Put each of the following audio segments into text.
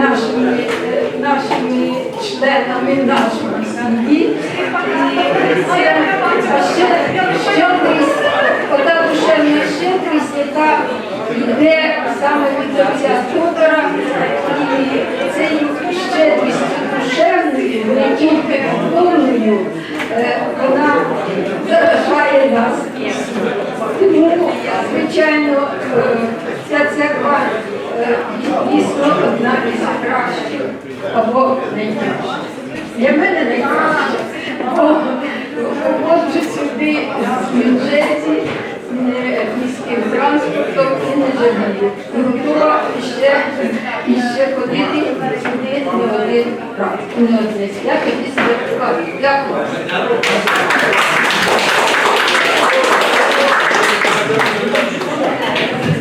нашими, е, нашими членами нашої сім'ї. Ще щедрість, ота душевна щедрість, яка йде саме від отця Тодора, і цією щедрістю душевною, не тільки духовною, е, вона заражає нас. Тому, звичайно, е, ця церква е, дійсно одна із кращих або найкраща. Для мене найкраща. Бо Ходжу сюди з бюджеті е, міським транспортом і не жалію. Готова ще, ще ходити сюди не один раз, не одне свято після покажу. Дякую.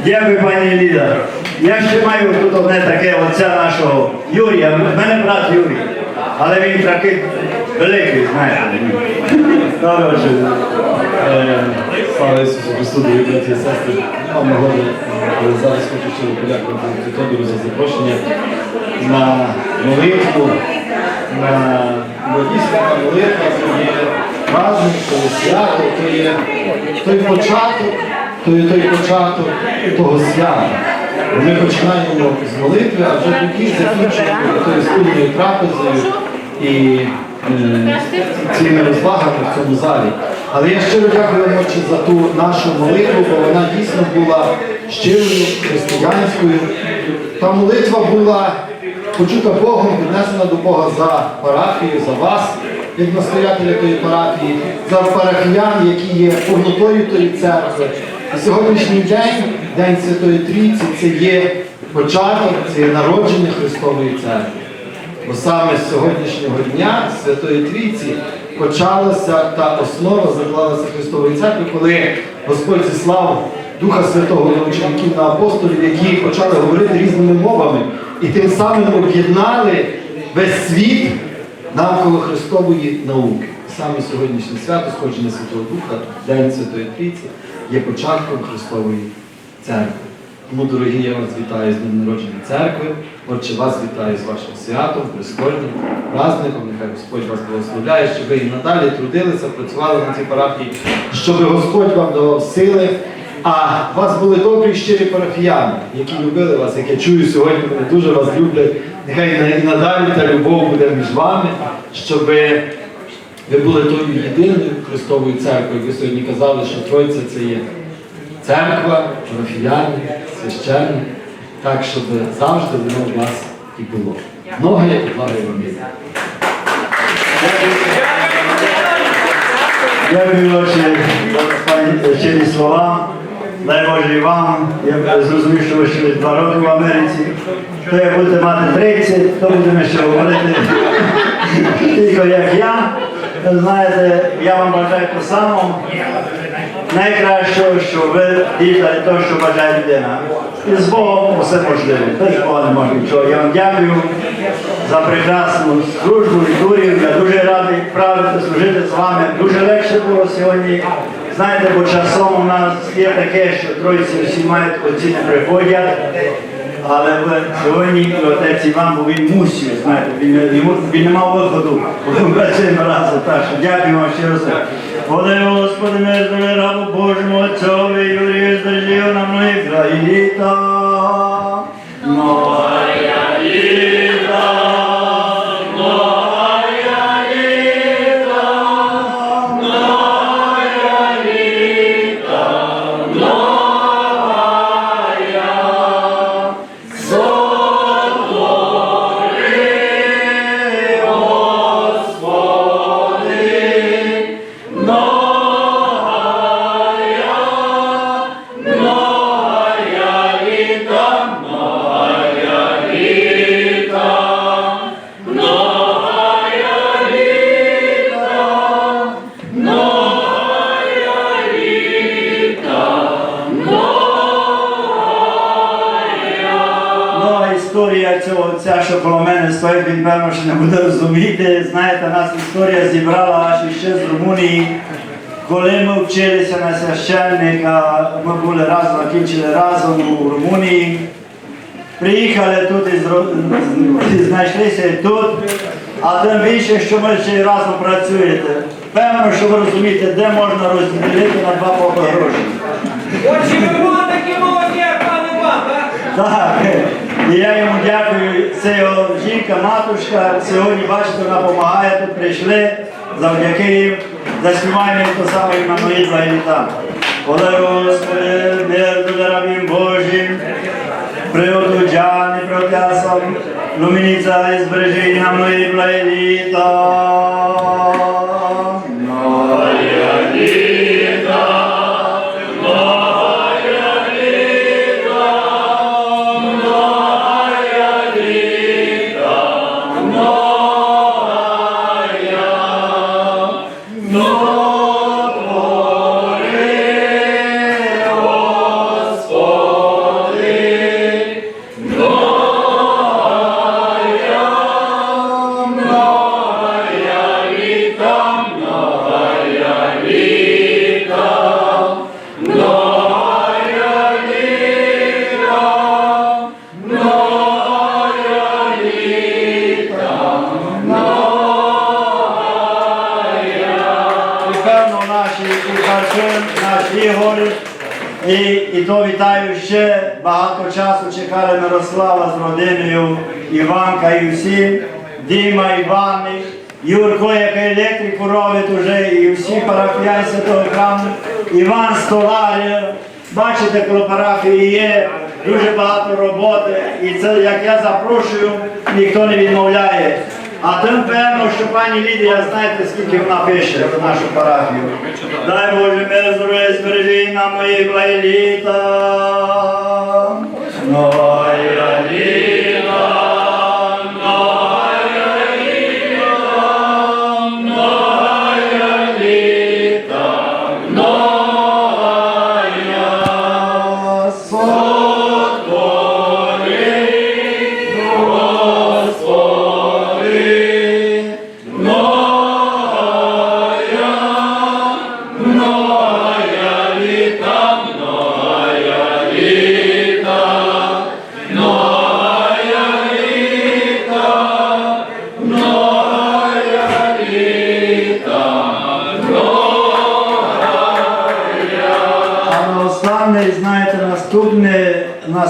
Дякую, пані Ліда. Я ще маю тут одне таке отця нашого Юрія. В мене брат Юрій, але він такий великий, знаєте. Добре, отже. Е, Слава Ісусу Христу, дорогі браті і сестри. Вам нагоди е, зараз хочу щиро подякувати Тодору за запрошення на молитву, на молитву, молитва, то є праздник, є свято, то є той початок, то є той початок того свята. Ми починаємо з молитви, а вже тоді закінчуємо тою спільною трапезою і е, цими розвагами в цьому залі. Але я щиро дякую Отче, за ту нашу молитву, бо вона дійсно була щирою, християнською. Та молитва була почута Богом, піднесена до Бога за парафію, за вас, як настоятеля тої парафії, за парафіян, які є повнотою тої церкви. Сьогоднішній день, День Святої Трійці, це є початок, це є народження Христової церкви. Бо саме з сьогоднішнього дня Святої Трійці почалася та основа заклалася Христової церкви, коли Господь зіслав Духа Святого до учеників на апостолів, які почали говорити різними мовами, і тим самим об'єднали весь світ навколо Христової науки. Саме сьогоднішнє свято, сходження Святого Духа, День Святої Трійці, є початком Христової церкви. Тому, дорогі, я вас вітаю з Днем народження церкви. Отче, вас вітаю з вашим святом, прискорбним праздником. Нехай Господь вас благословляє, щоб ви і надалі трудилися, працювали на цій парафії, щоб Господь вам давав сили. А у вас були добрі щирі парафіяни, які любили вас, як чую сьогодні, вони дуже вас люблять. Нехай і надалі та любов буде між вами, щоб ви були тою єдиною Христовою церквою. Ви сьогодні казали, що Тройця це є церква, парафіяни, священник, так, щоб завжди воно у вас і було. Ноги і благи вам. є. Дякую, отче, за щирі слова. Дай Боже і вам. Я зрозумів, що ви ще два роки в Америці. То як будете мати 30, то будемо ще говорити. Тільки як я. Знаєте, я вам бажаю те саме. Найкращого, що ви діяли те, що бажає людина. І з Богом усе можливо. Без Бога не може нічого. Я вам дякую за прекрасну службу літургію. Я дуже радий правити, служити з вами. Дуже легше було сьогодні. Знаєте, бо часом у нас є таке, що троїці всі мають оці не приходять. Але сьогодні отець Іван, бо він мусив, знаєте, він, він не мав виходу цим разом. Що дякую вам ще раз. Подай, Господи, ми здорові рабу Божому Отцові, Юрію, здержи його на многі краї що мене стоїть, він певно ще не буде розуміти. Знаєте, нас історія зібрала аж іще з Румунії, коли ми вчилися на священника, ми були разом, закінчили разом у Румунії. Приїхали тут і знайшлися і тут, а тим більше, що ми ще й разом працюєте. Певно, що ви розумієте, де можна розділити на два попи гроші. Отже, ви були такі молоді, як пан Іван, так? І я йому дякую. Це його жінка, матушка. Сьогодні, бачите, вона допомагає, тут прийшли. Завдяки їм заспіваємо то саме на мої два літа. Оле Господи, мир до рабім Божим, приводу джани, протясом, луміниця і збереження на мої два літа. Ігор. І, і то вітаю ще багато часу чекали Мирослава з родиною, Іванка і всі, Діма, Іваник, Юрко, який електрику робить уже, і всі парафіяни Святого храму, Іван Столар. Бачите, коло парафії є дуже багато роботи. І це як я запрошую, ніхто не відмовляє. А тим певно, що пані Лідія, знаєте, скільки вона пише в нашу парафію. Дай Боже мир здоров'я збережи на мої благі літа.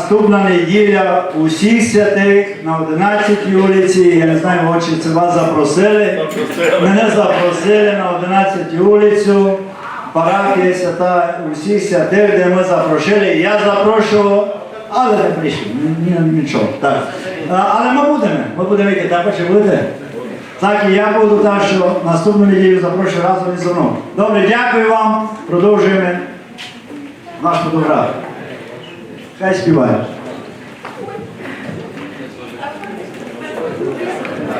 Наступна неділя усіх святих на 11 вулиці. Я не знаю, очі це вас запросили. Мене запросили на 11 вулицю. Парафія свята усіх святих, де ми запрошили. Я запрошував, але не прийшли. Ні- ні- Нічого. Так. Але ми будемо. Ми будемо йти. Так, чи будете? Так і я буду, так що наступну неділю запрошую разом із мною. Добре, дякую вам. Продовжуємо наш фотограф. Хай співає.